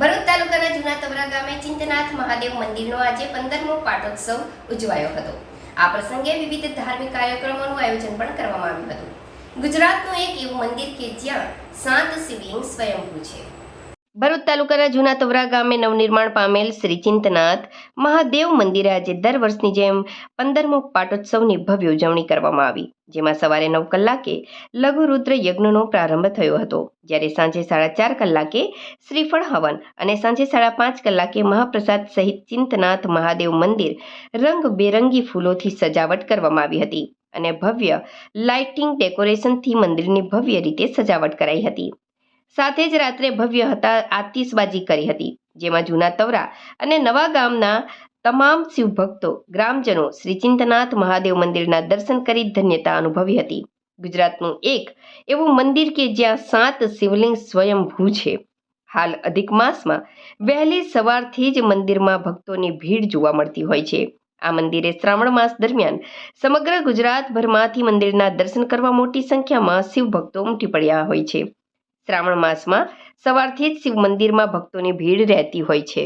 ભરૂચ તાલુકાના જૂના તવરા ગામે ચિંતનાથ મહાદેવ મંદિરનો આજે પંદરમો પાટોત્સવ ઉજવાયો હતો. આ પ્રસંગે વિવિધ ધાર્મિક કાર્યક્રમોનું આયોજન પણ કરવામાં આવ્યું હતું. ગુજરાતનું એક એવું મંદિર કે જ્યાં સાત શિવલિંગ સ્વયંભૂ છે. ભરૂચ તાલુકાના જૂના તવરા ગામે નવનિર્માણ પામેલ શ્રી ચિંતનાથ મહાદેવ મંદિરે આજે દર વર્ષની જેમ પંદરમો પાટોત્સવની ભવ્ય ઉજવણી કરવામાં આવી, જેમાં સવારે નવ કલાકે લઘુરુદ્ર યજ્ઞનો પ્રારંભ થયો હતો. જ્યારે સાંજે સાડા ચાર કલાકે શ્રીફળ હવન અને સાંજે સાડા પાંચ કલાકે મહાપ્રસાદ સહિત ચિંતનાથ મહાદેવ મંદિર રંગબેરંગી ફૂલોથી સજાવટ કરવામાં આવી હતી અને ભવ્ય લાઇટિંગ ડેકોરેશનથી મંદિરની ભવ્ય રીતે સજાવટ કરાઈ હતી. સાથે જ રાત્રે ભવ્ય હતા, આતિશબાજી કરી હતી. જેમાં જૂના તવરા અને નવા ગામના તમામ શિવભક્તો, ગ્રામજનો શ્રી ચિંતનાથ મહાદેવ મંદિરના દર્શન કરી ધન્યતા અનુભવી હતી. ગુજરાતનું એક એવું મંદિર કે જ્યાં સાત શિવલિંગ સ્વયંભૂ છે. હાલ અધિક માસમાં વહેલી સવારથી જ મંદિરમાં ભક્તોની ભીડ જોવા મળતી હોય છે. આ મંદિરે શ્રાવણ માસ દરમિયાન સમગ્ર ગુજરાતભરમાંથી મંદિરના દર્શન કરવા મોટી સંખ્યામાં શિવ ભક્તો ઉમટી પડ્યા હોય છે. શ્રાવણ માસમાં સવારથી જ શિવ મંદિરમાં ભક્તોની ભીડ રહેતી હોય છે.